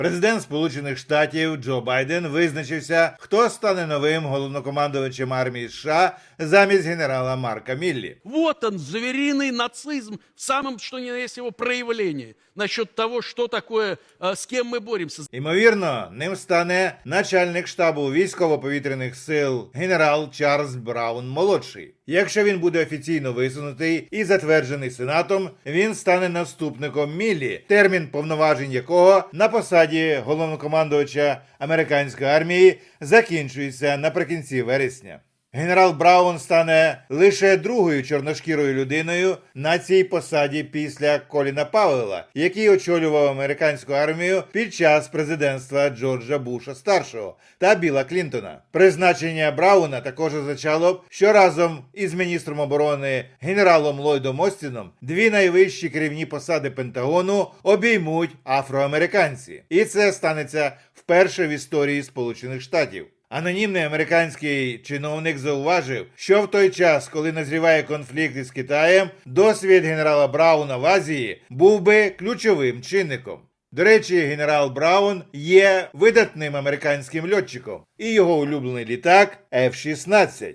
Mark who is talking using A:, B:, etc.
A: Президент Сполучених Штатів Джо Байден визначився, хто стане новим головнокомандувачем армії США замість генерала Марка Міллі.
B: Вот он, звериный нацизм в самом, что ни на есть его проявлении. Насчет того, что такое, э, с кем мы боремся.
A: Ймовірно, ним стане начальник штабу військово-повітряних сил генерал Чарльз Браун молодший. Якщо він буде офіційно висунутий і затверджений сенатом, він стане наступником Міллі, термін повноважень якого на посаді головнокомандувача американської армії закінчується наприкінці вересня. Генерал Браун стане лише другою чорношкірою людиною на цій посаді після Коліна Пауела, який очолював американську армію під час президентства Джорджа Буша старшого та Біла Клінтона. Призначення Брауна також означало б, що разом із міністром оборони генералом Ллойдом Остіном дві найвищі керівні посади Пентагону обіймуть афроамериканці, і це станеться вперше в історії Сполучених Штатів. Анонімний американський чиновник зауважив, що в той час, коли назріває конфлікт із Китаєм, досвід генерала Брауна в Азії був би ключовим чинником. До речі, генерал Браун є видатним американським льотчиком, і його улюблений літак F-16.